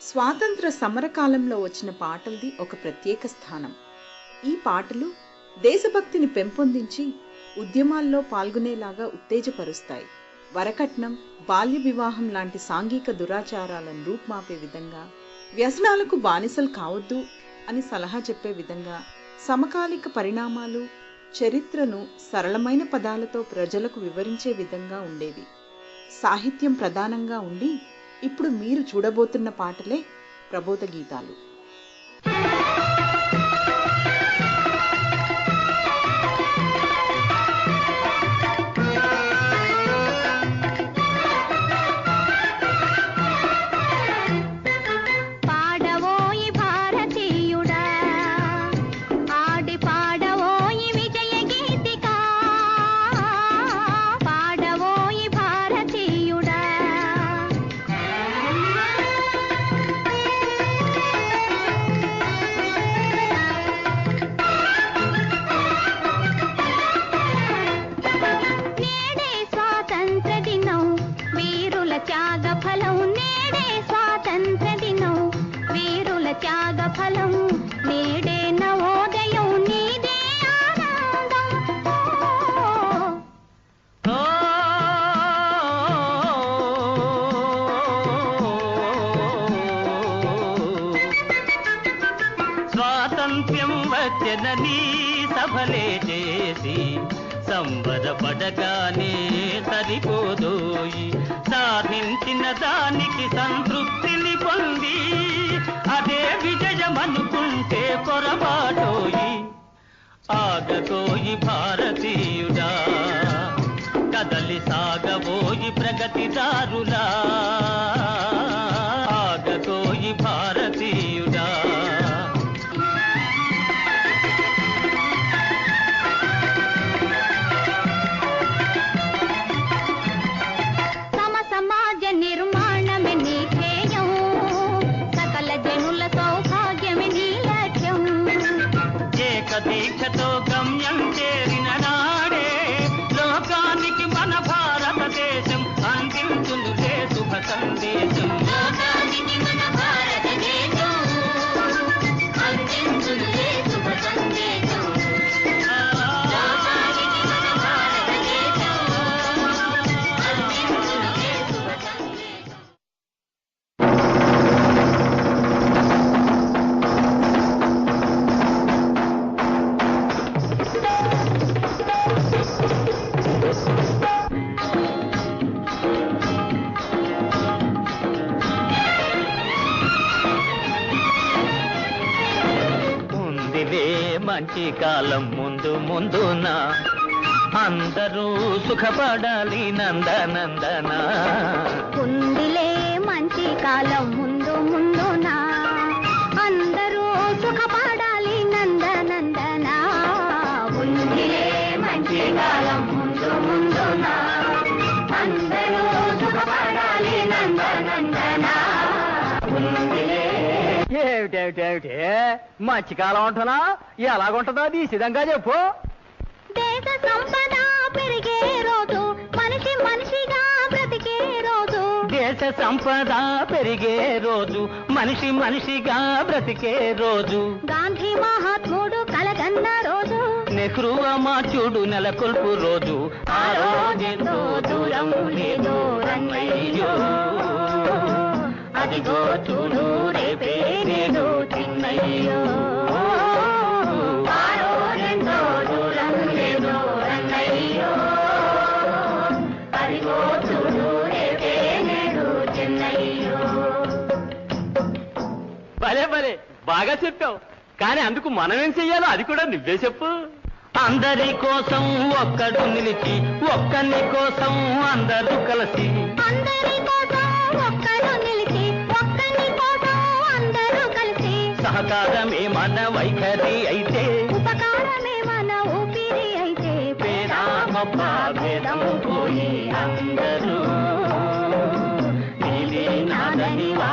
స్వాతంత్ర సమరకాలంలో వచ్చిన పాటలది ఒక ప్రత్యేక స్థానం. ఈ పాటలు దేశభక్తిని పెంపొందించి ఉద్యమాల్లో పాల్గొనేలాగా ఉత్తేజపరుస్తాయి. వరకట్నం బాల్య వివాహం లాంటి సాంఘిక దురాచారాలను రూపుమాపే విధంగా వ్యసనాలకు బానిసలు కావద్దు అని సలహా చెప్పే విధంగా సమకాలిక పరిణామాలు చరిత్రను సరళమైన పదాలతో ప్రజలకు వివరించే విధంగా ఉండేవి. సాహిత్యం ప్రధానంగా ఉండి ఇప్పుడు మీరు చూడబోతున్న పాటలే ప్రబోధ గీతాలు. స్వాతంత్ర్యం వచ్చనని సభలే చేసి సంబరపడగానే సరిపోదోయి. సాధించిన దానికి సంతృప్తిని పొంది అదే విజయమనుకుంటే పొరపాటోయి. ఆగతోయి భారతీయుడా కదలి సాగబోయి ప్రగతిదారులా. మంచి కాలం ముందు ముందున అందరూ సుఖపడాలి నందనందన. ఉందిలే మంచి కాలం ముందు ముందున అందరూ సుఖపడాలి నందనందన. ఉందిలే మంచి కాలం ముందు ముందున అందరూ సుఖపడాలి నందనందనా. ఏమిటేమిటేమిటి? మంచి కాలం ఉంటున్నా ఎలాగుంటుందో అది సిద్ధంగా చెప్పు. దేశ సంపద పెరిగే రోజు మనిషి మనిషిగా బ్రతికే రోజు. దేశ సంపద పెరిగే రోజు మనిషి మనిషిగా బ్రతికే రోజు. గాంధీ మహాత్ముడు కలగన్న రోజు. నెహ్రూ అమాచుడు నెలకొల్పు రోజు. ఆ రోజెంతో దూరం లేదో రన్నయ్యో అదిగో చూడు రేపే నేడు చిన్నయ్యో. భలే భలే బాగా చెప్పావు. కానీ అందుకు మనం ఏం చెయ్యాలో అది కూడా నువ్వే చెప్పు. అందరి కోసం ఒక్కడు నిలిచి ఒక్కని కోసం అందరూ కలిసి. అందరి కోసం ఒక్కడు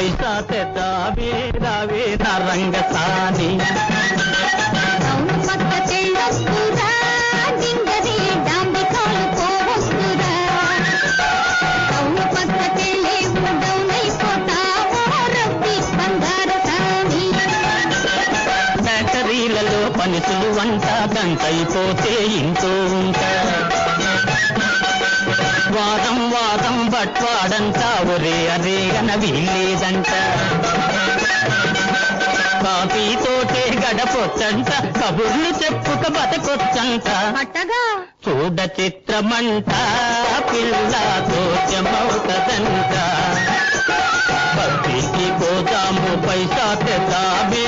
పైసా తెద్దావే రావే నా రంగసాని. పనిసులు వంట దంతైపోతే ఇంటూ ఉంటా. వారం వారం బట్వాడంతా ఒరే అరే అన వీల్లేదంట కాఫీతోటే గడపొచ్చంట కబుర్లు చెప్పుక బతకొచ్చంట. అట్టగా? చూడ చిత్రమంట పిల్ల తోచమవుతదంట బస్తీకి పోదాము పైసా తెద్దామే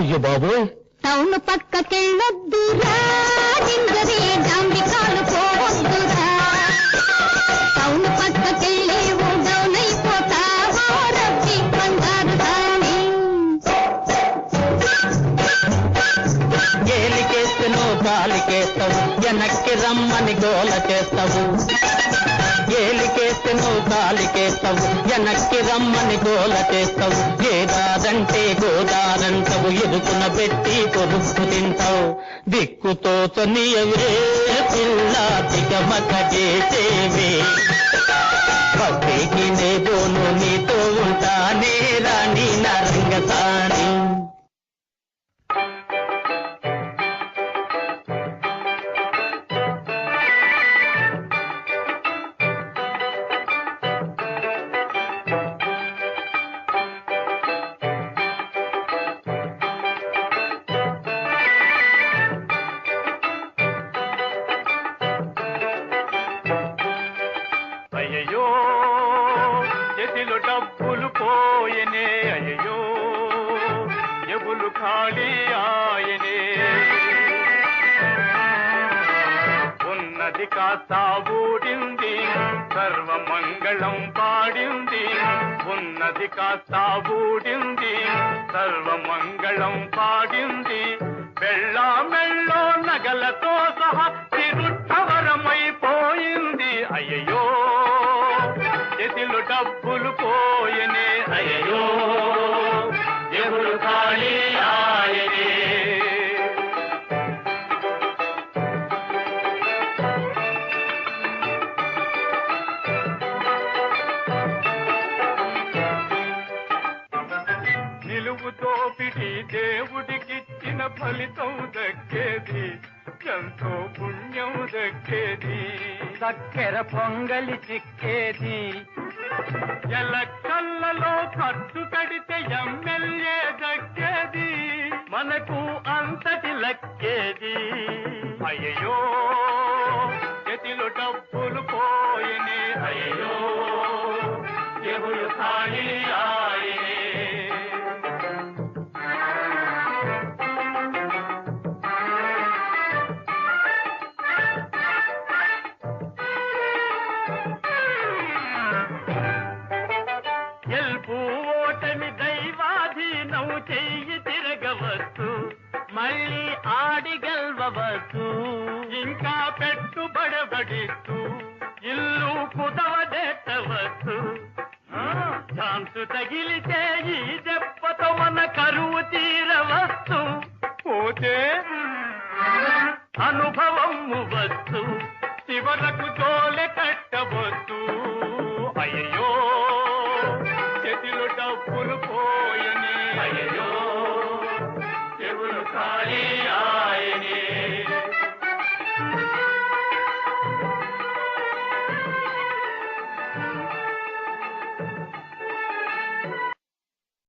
అయ్యో బాబోయ్ టౌన్ పక్కకెళ్ళొద్దురా డింగరి డాంబికాలు పోవద్దురా. టౌన్ పక్కకెళ్ళేవు డౌన్ అయిపోతావో రబ్బి బంగారు వెనక్కి రమ్మని గోల చేస్తావు. గేలికేస్తను కాలికేస్తావు వెనక్కి రమ్మని గోల చేస్తావు. ఏదాదంటే గోదారంటావు ఎదుకున పెట్టి కొరుకు తింటావు. దిక్కుతో తొనియవే పిల్ల తిగమక చేసేవే. పక్కకి నే బోను నీతో ఉంటానే రాణి నరంగసాని అయ్యయ్యో ఖాళీ ఆయనే. ఉన్నది కాస్త ఊడింది సర్వమంగళం పాడింది. ఉన్నది కాస్త ఊడింది సర్వమంగళం పాడింది. మెళ్ళో నగలతో సహా నిలువు దోపిడి దేవుడికిచ్చిన ఫలితం దక్కేది ఎంతో పుణ్యం దక్కేది. చక్కెర పొంగలి చిక్కేది. ఎలక్కల్లలో ఖర్చు కడితే ఎమ్మెల్యే దక్కేది మనకు అంతటి లక్కేది. అయ్యో చేతిలో డబ్బులు ಬೆಟ್ಟು ಬಡಬಡಿತು ಇಲ್ಲೂ ಕುದವದೆಟ್ಟವತ್ತು ಚಾನ್ಸು ತಗಿಲಿತೆ ಈ ದೆಪ್ಪತವನ ಕರುವು ತೀರವಸ್ತು పోతే అనుభవము వస్తు చివరకు తోలె కట్టవద్దు అయ్యో